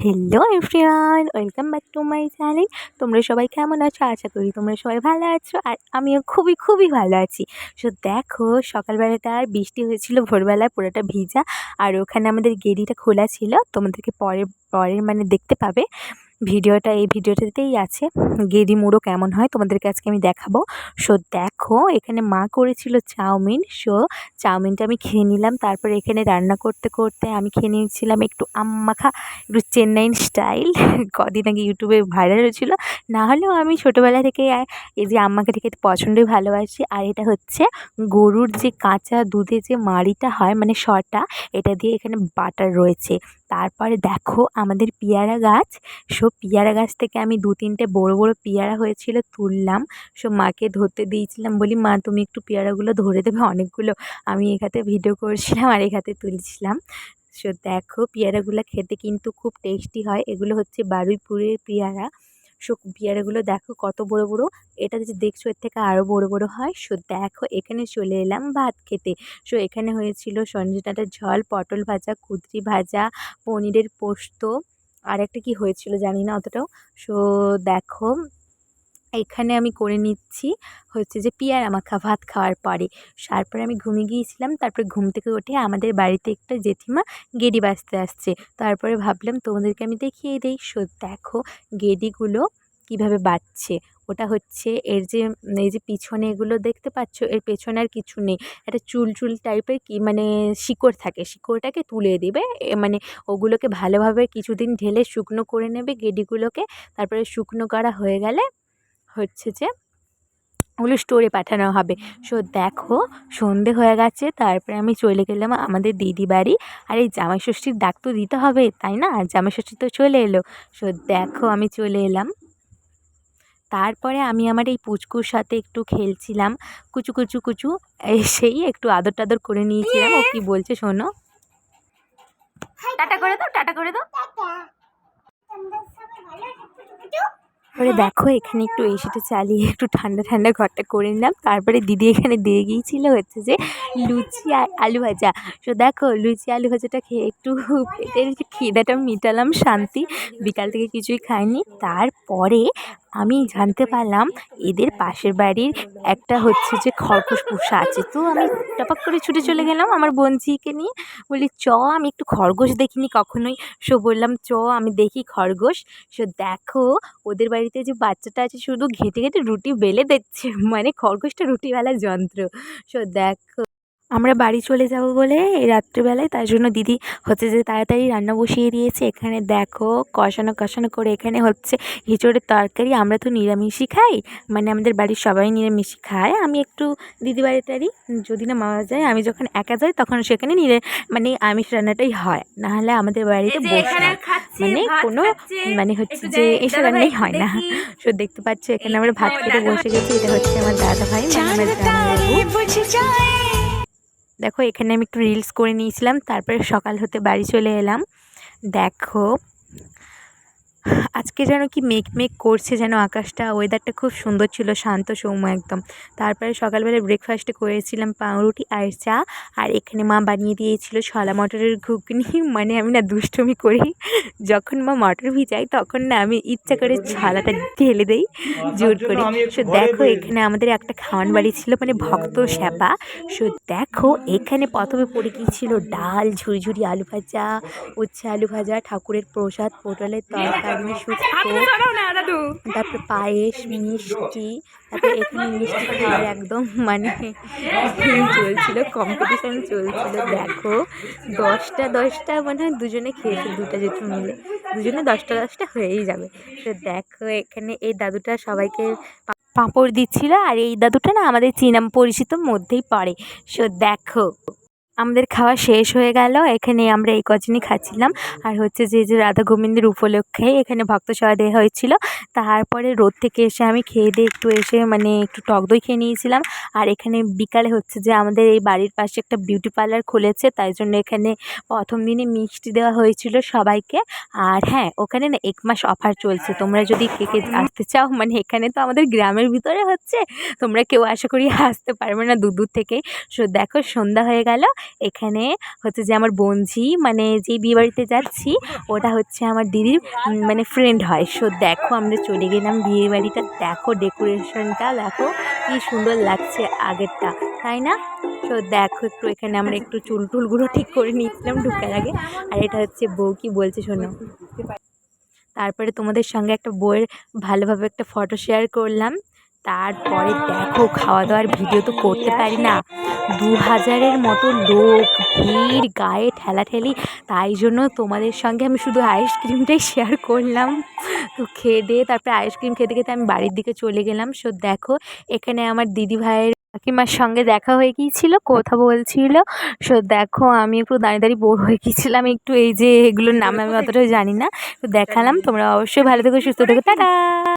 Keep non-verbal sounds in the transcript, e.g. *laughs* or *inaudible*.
Hello everyone welcome back to my channel তোমরা সবাই কেমন আছো? আশা করি তোমরা সবাই ভালো আছো আর আমিও খুবই খুবই ভালো আছি। সো দেখো, সকালবেলাটা আর বৃষ্টি হয়েছিল ভোরবেলায় পুরোটা ভিজা। আর ওখানে আমাদের গেরিটা খোলা ছিল। তোমাদেরকে পরে, পরের মানে দেখতে পাবে। ভিডিওটা, এই ভিডিওটাতেই আছে। গেরি মুড়ো কেমন হয় তোমাদেরকে আজকে আমি দেখাবো। সো দেখো, এখানে মা করেছিল চাউমিন। সো চাউমিনটা আমি খেয়ে নিলাম। তারপর এখানে রান্না করতে করতে আমি খেয়ে নিয়েছিলাম একটু আম মাখা একটু চেন্নাইন স্টাইল। কদিন আগে ইউটিউবে ভাইরাল হয়েছিল। না হলেও আমি ছোটোবেলা থেকে এই যে আম মাখাটা খেতে পছন্দই ভালোবাসি। আর এটা হচ্ছে গরুর যে কাঁচা দুধে যে মাড়িটা হয় মানে সরটা এটা দিয়ে এখানে বাটার রয়েছে। তারপরে দেখো আমাদের পেয়ারা গাছ। সো পেয়ারা গাছ থেকে আমি দু তিনটে বড় বড় পেয়ারা হয়েছিল তুললাম। সো মাকে ধরতে দিয়েছিলাম বলি, মা, তুমি একটু পেয়ারাগুলো ধরে দেবে। অনেকগুলো আমি এখাতে ভিডিও করছিলাম আর এখাতে তুলছিলাম। সো দেখো পেয়ারাগুলো খেতে কিন্তু খুব টেস্টি হয়। এগুলো হচ্ছে বারুইপুরের পেয়ারা। সো পিয়ারাগুলো দেখো কত বড় বড়। এটা যদি দেখছ, এর থেকে আরও বড় বড় হয়। সো দেখো, এখানে চলে এলাম ভাত খেতে। সো এখানে হয়েছিল সঞ্জয় ঝল ঝোল, পটল ভাজা, কুদরি ভাজা, পনিরের পোস্ত। আর একটা কি হয়েছিল জানি না অতটাও। সো দেখো এখানে আমি করে নিচ্ছি হচ্ছে যে পেয়ারা মাখা ভাত খাওয়ার পরে। তারপরে আমি ঘুমিয়ে গিয়েছিলাম, তারপরে ঘুম থেকে উঠে আমাদের বাড়িতে একটা জেঠিমা গেডি বাজতে আসছে। তারপরে ভাবলাম তোমাদেরকে আমি দেখিয়ে দিই। সো দেখো গেডিগুলো কীভাবে বাজছে ওটা হচ্ছে এর যে, এই যে পিছনে এগুলো দেখতে পাচ্ছ, এর পেছনে আর কিছু নেই। একটা চুল চুল টাইপের কি মানে শিকড় থাকে, শিকড়টাকে তুলে দেবে। মানে ওগুলোকে ভালোভাবে কিছুদিন ঢেলে শুকনো করে নেবে গেডিগুলোকে। তারপরে শুকনো করা হয়ে গেলে হচ্ছে যে ওগুলো স্টোরে পাঠানো হবে। সো দেখো সন্ধে হয়ে গেছে তারপরে আমি চলে গেলাম আমাদের দিদি বাড়ি। আর এই জামাই ষষ্ঠীর ডাক তো দিতে হবে তাই না? জামাই ষষ্ঠী তো চলে এলো। সো দেখো আমি চলে এলাম। তারপরে আমি আমার এই পুচকুর সাথে একটু খেলছিলাম কুচু কুচু কুচু এসেই একটু আদর টাদর করে নিয়েছিলাম। ও কি বলছে শোনো? টাটা করে দাও টাটা করে দাও। তারপরে দেখো, এখানে একটু এসিটা চালিয়ে একটু ঠান্ডা ঠান্ডা ঘরটা করে নিলাম। তারপরে দিদি এখানে দিয়ে গিয়েছিল হচ্ছে যে লুচি আর আলু ভাজা। তো দেখো, লুচি, আলু ভাজাটা খেয়ে একটু পেটের খিদাটা মিটালাম শান্তি। বিকাল থেকে কিছুই খাইনি। তারপরে আমি জানতে পারলাম এদের পাশের বাড়ির একটা হচ্ছে যে খরগোশ পোষা আছে। তো আমি টপাক করে ছুটে চলে গেলাম আমার বোনঝিকে নিয়ে। বলি, চ, আমি একটু খরগোশ দেখিনি কখনোই। সো বললাম, চ, আমি দেখি খরগোশ। সো দেখো, ওদের বাড়িতে যে বাচ্চাটা আছে, শুধু ঘেঁটে ঘেঁটে রুটি বেলে দিচ্ছে। মানে খরগোশটা রুটিওয়ালা যন্ত্র। সো দেখো আমরা বাড়ি চলে যাব বলে এই রাত্রিবেলায় তার জন্য দিদি হচ্ছে যে তাড়াতাড়ি রান্না বসিয়ে দিয়েছে। এখানে দেখো কষানো কষানো করে এখানে হচ্ছে হিঁচড়ের তরকারি। আমরা তো নিরামিষই খাই মানে আমাদের বাড়ির সবাই নিরামিষই খায়। আমি একটু দিদি বাড়িটারই যদি না মারা যায় আমি যখন একা যাই তখন সেখানে নিরে মানে আমিষ রান্নাটাই হয়। নাহলে আমাদের বাড়িতে বসে মানে কোনো মানে হচ্ছে যে এসব রান্নাই হয় না। সো দেখতে পাচ্ছ এখানে আমরা ভাত খেতে বসে গেছি। এটা হচ্ছে আমার দাদা ভাই মানে দেখো এখানে আমি একটু রিলস করে নিয়েছিলাম। তারপরে সকাল হতে বাড়ি চলে এলাম। দেখো আজকে যেন কি মেঘ মেঘ করছে যেন আকাশটা ওয়েদারটা খুব সুন্দর ছিল শান্ত সৌম্য একদম। তারপরে সকালবেলা ব্রেকফাস্টে করেছিলাম পাউরুটি আর চা আর এখানে মা বানিয়ে দিয়েছিল ছলা মটরের ঘুগনি। *laughs* মানে আমি না দুষ্টমি করি। যখন মা মটর ভিজাই তখন না আমি ইচ্ছা করে ছলাটা ঢেলে দেই জোর করে। সো দেখো এখানে আমাদের একটা খাওয়ান বাড়ি ছিল মানে ভক্ত শ্যাপা। সো দেখো এখানে প্রথমে পড়ে গিয়েছিল ডাল ঝুড়ি আলু ভাজা উচ্ছে আলু ভাজা ঠাকুরের প্রসাদ পটলের তরকারি। শুক্তো তারপরে পায়েস মিষ্টি তারপরে এখানে মিষ্টি খাওয়ার একদম মানে *laughs* চলছিল কম্পিটিশন চলছিল দেখো। দশটা দশটা মানে দুজনে খেয়েছে দুটা যেটু মিলে। দুজনে দশটা দশটা হয়েই যাবে। তো দেখো এখানে এই দাদুটা সবাইকে পাঁপড় দিচ্ছিল আর এই দাদুটা না আমাদের চিনাম পরিচিত মধ্যেই পড়ে। সো দেখো আমাদের খাওয়া শেষ হয়ে গেল। এখানে আমরা এই কজনই খাচ্ছিলাম। আর হচ্ছে যে যে রাধা গোবিন্দের উপলক্ষে এখানে ভক্ত সভা দেওয়া হয়েছিল। তারপরে রোদ থেকে এসে আমি খেয়ে দিয়ে একটু এসে মানে একটু টক দই খেয়ে নিয়েছিলাম। আর এখানে বিকালে হচ্ছে যে, আমাদের এই বাড়ির পাশে একটা বিউটি পার্লার খুলেছে। তাই জন্য এখানে প্রথম দিনে মিষ্টি দেওয়া হয়েছিল সবাইকে। আর হ্যাঁ ওখানে না এক মাস অফার চলছে। তোমরা যদি কে কে আসতে চাও মানে এখানে তো আমাদের গ্রামের ভিতরে হচ্ছে, তোমরা কেউ আশা করি আসতে পারবে না দূর দূর থেকে। সো দেখো, সন্ধ্যা হয়ে গেল। এখানে হচ্ছে যে আমার বোনঝি মানে যেই বিয়েবাড়িতে যাচ্ছি, ওটা হচ্ছে আমার দিদির মানে ফ্রেন্ড হয়। সো দেখো আমরা চলে গেলাম বিয়েবাড়িটা। দেখো ডেকোরেশনটা দেখো কি সুন্দর লাগছে আগেরটা, তাই না? তো দেখো একটু এখানে আমরা একটু চুল টুলগুলো ঠিক করে নিয়েছিলাম ঢুকার আগে। আর এটা হচ্ছে বউ কি বলছে শোনো? তারপরে তোমাদের সঙ্গে একটা বইয়ের ভালোভাবে একটা ফটো শেয়ার করলাম। তারপরে দেখো খাওয়া দাওয়ার ভিডিও তো করতে পারি না। দু হাজারের মতো লোক, ভিড়, গায়ে ঠেলাঠেলি। তাই জন্য তোমাদের সঙ্গে আমি শুধু আইসক্রিমটাই শেয়ার করলাম। তো খেয়ে দিয়ে তারপরে আইসক্রিম খেতে খেতে আমি বাড়ির দিকে চলে গেলাম। সো দেখো, এখানে আমার দিদি ভাইয়ের কাকিমার সঙ্গে দেখা হয়ে গিয়েছিল, কথা বলছিল। সো দেখো, আমি একটু দাঁড়িয়ে দাঁড়িয়ে বোর হয়ে গিয়েছিলাম। একটু এই যে এগুলোর নাম আমি অতটাও জানি না। তো দেখালাম, তোমরা অবশ্যই ভালো থেকো, সুস্থ থেকো, টাটা!